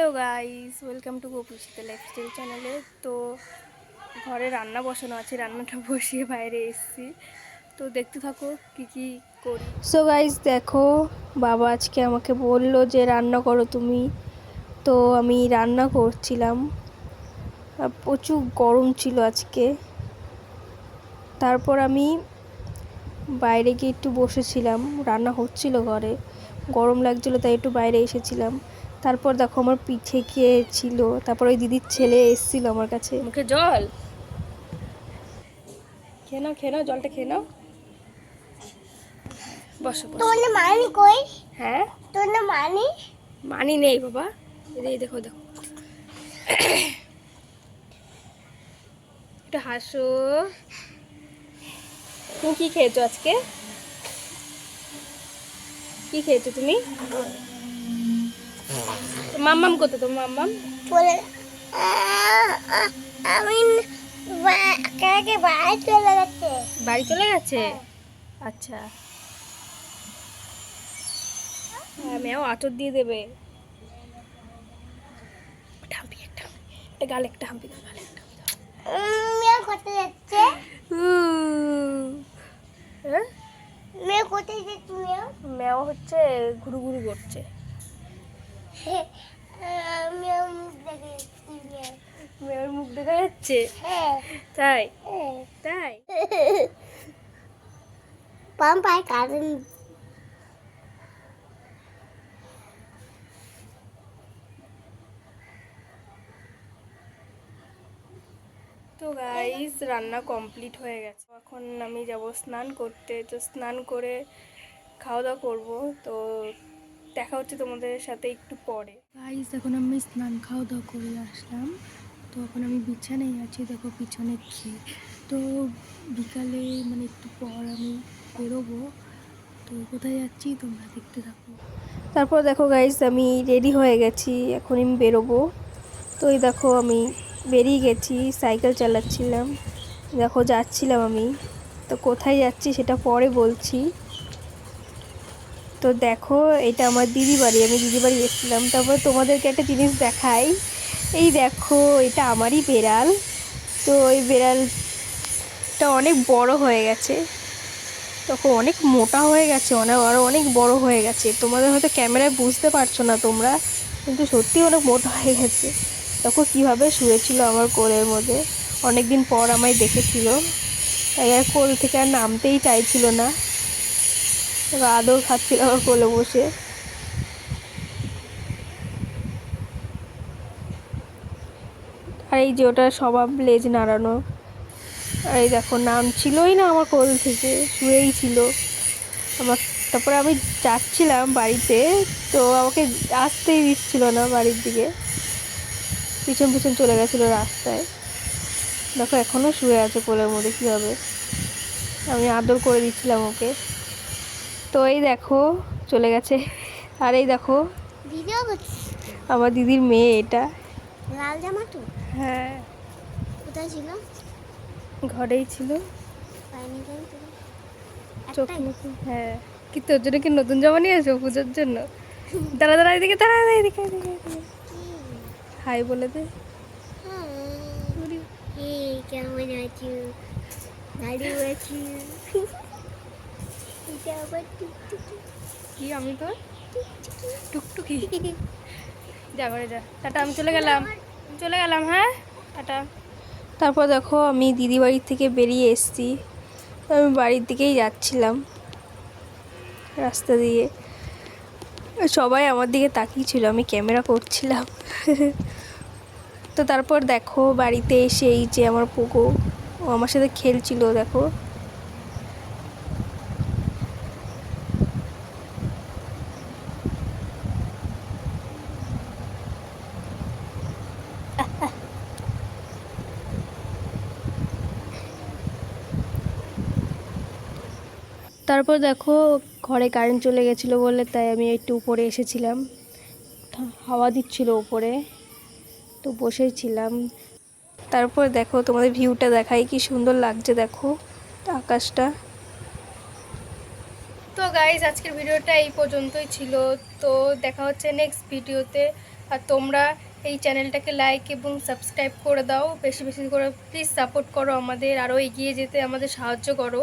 Hello guys, welcome to গোপুষিতে lifestyle চ্যানেলে তো ঘরে রান্না বসানো আছে, রান্নাটা বসিয়ে বাইরে এসেছি। তো দেখতে থাকো কি কি করি। সো গাইস দেখো, বাবা আজকে আমাকে বলল যে, রান্না করো তুমি। তো আমি রান্না করছিলাম। প্রচুর গরম ছিল আজকে। তারপর আমি বাইরে গিয়ে একটু বসেছিলাম। রান্না হচ্ছিল ঘরে। গরম লাগছিল, তাই একটু বাইরে এসেছিলাম। তারপর দেখো আমার পিঠে কে ছিল? তারপর ওই দিদির ছেলে এসেছিল আমার কাছে। মুখে জল? খেয়ে নাও খেয়ে নাও জলটা খেয়ে নাও। বসো তোর মানি কই? হ্যাঁ? তোর না মানি? মানি নেই বাবা। এই এই দেখো দেখো। একটু হাসো। তুমি কি খেয়েছো আজকে? কি খেয়েছো তুমি? মাম্মাম করতে তো মাম্মাম? আ- আমি কাকে বাইরে চলে গেছে বাড়ি চলে গেছে? আচ্ছা। হ্যাঁ মেয়েও আচর দিয়ে দেবে। হাম্পি একটা একটা গালে একটা হাম্পি দাও, গালে একটা মেয়ে কোথায় যাচ্ছে। হ্যাঁ? মেয়ে কোথায় যাচ্ছে মেয়ে মেও হচ্ছে ঘুরু ঘুরু করছে আহ, মেয়ে মুখ দেখে যাচ্ছে মেয়ে মেয়ের মুখ দেখা যাচ্ছে হ্যাঁ। তাই? হ্যাঁ। তাই? পাম পায় কারণ তো গাইস রান্না কমপ্লিট হয়ে গেছে। এখন আমি যাব স্নান করতে। তো স্নান করে খাওয়া দাওয়া করব। তো দেখা হচ্ছে তোমাদের সাথে একটু পরে। গাইস এখন আমি স্নান খাওয়া দাওয়া করে আসলাম। তো এখন আমি বিছানায় আছি দেখো পিছনে খেয়ে তো বিকালে মানে একটু পর আমি বেরোবো। তো কোথায় যাচ্ছি তোমরা দেখতে থাকো। তারপর দেখো গাইস আমি রেডি হয়ে গেছি এখন আমি বেরোবো। তো এই দেখো আমি বেরিয়ে গেছি সাইকেল চালাচ্ছিলাম। দেখো যাচ্ছিলাম আমি। তো কোথায় যাচ্ছি সেটা পরে বলছি। তো দেখো, এটা আমার দিদি বাড়ি আমি দিদি বাড়ি এসেছিলাম তারপর তোমাদেরকে একটা জিনিস দেখাই। এই দেখো, এটা আমারই বেড়াল। তো এই বেড়ালটা অনেক বড় হয়ে গেছে। তখন অনেক মোটা হয়ে গেছে অনেক আরও অনেক বড় হয়ে গেছে। তোমাদের হয়তো ক্যামেরায় বুঝতে পারছ না তোমরা, কিন্তু সত্যি অনেক মোটা হয়ে গেছে। তখন কীভাবে শুয়েছিল আমার কোলের মধ্যে। অনেক দিন পর আমায় দেখেছিল। তাই আর কোল থেকে আর নামতেই চাইছিল না। তারপর আদর খাচ্ছিল আমার কোলে বসে। আর এই যে ওটা স্বভাব লেজ নাড়ানো। আর এই দেখো নাম ছিলই না আমার কোল থেকে, শুয়েই ছিল। আমার, তারপরে আমি যাচ্ছিলাম বাড়িতে, তো আমাকে আসতেই দিচ্ছিল না বাড়ির দিকে। পিছন পিছন চলে গেছিল রাস্তায়। দেখো এখনও শুয়ে আছে কোলের মধ্যে, কীভাবে? আমি আদর করে দিচ্ছিলাম ওকে। তো এই দেখো চলে গেছে। আর এই দেখো আমার দিদির মেয়ে এটা। লাল জামা তো? হ্যাঁ। কোথায় ছিল? ঘরেই ছিল। চোখ মুখে হ্যাঁ। কি তোর জন্য কি নতুন জামা নিয়ে আসব পুজোর জন্য? দাঁড়া দাঁড়া এদিকে দাঁড়া দাঁড়া, এদিকে হাই বলে দে। হ্যাঁ। কেমন আছো? ভালো আছি। কি আমি তো টুকটুকি? যা ঘরে যা। টাটা আমি চলে গেলাম। চলে গেলাম হ্যাঁ? টাটা। তারপর দেখো আমি দিদি বাড়ির থেকে বেরিয়ে এসেছি। আমি বাড়ির দিকেই যাচ্ছিলাম রাস্তা দিয়ে। সবাই আমার দিকে তাকিয়ে ছিল আমি ক্যামেরা করছিলাম। তো তারপর দেখো বাড়িতে এসে এই যে আমার পোকো ও আমার সাথে খেলছিল দেখো। তারপর দেখো ঘরে কারেন্ট চলে গেছিল বলে তাই আমি একটু উপরে এসেছিলাম। হাওয়া দিচ্ছিল উপরে, তো বসেছিলাম তারপর দেখো তোমাদের ভিউটা দেখাই, কি সুন্দর লাগছে দেখো আকাশটা। তো গাইজ আজকের ভিডিওটা এই পর্যন্তই ছিল। তো দেখা হচ্ছে নেক্সট ভিডিওতে। আর তোমরা এই চ্যানেলটাকে লাইক এবং সাবস্ক্রাইব করে দাও। বেশি বেশি করে প্লিজ সাপোর্ট করো আমাদের। আরও এগিয়ে যেতে আমাদের সাহায্য করো।